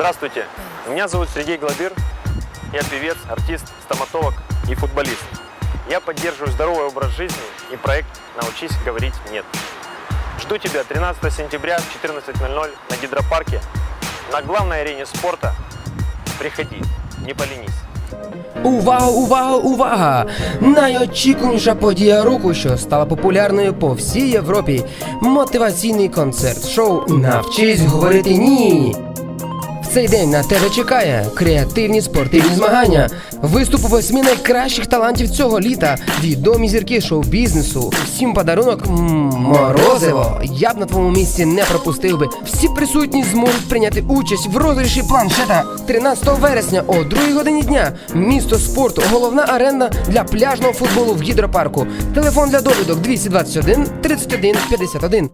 Здравствуйте, меня зовут Сергей Гладыр. Я певец, артист, стоматолог и футболист. Я поддерживаю здоровый образ жизни и проект «Научись говорить нет». Жду тебя 13 сентября в 14.00 на гидропарке на главной арене спорта. Приходи, не поленись. Увага, увага, увага! Найочікуваніша подія року, що стала популярною по всій Європі. Мотиваційний концерт шоу Навчись говорити ні. Цей день на тебе чекає креативні спортивні змагання, виступ восьми найкращих талантів цього літа, відомі зірки шоу-бізнесу. Всім подарунок морозиво. Я б на твоєму місці не пропустив би. Всі присутні зможуть прийняти участь в розіграші планшета 13 вересня о 2 годині дня. Місто спорту, головна арена для пляжного футболу в гідропарку. Телефон для довідок 221 31 51.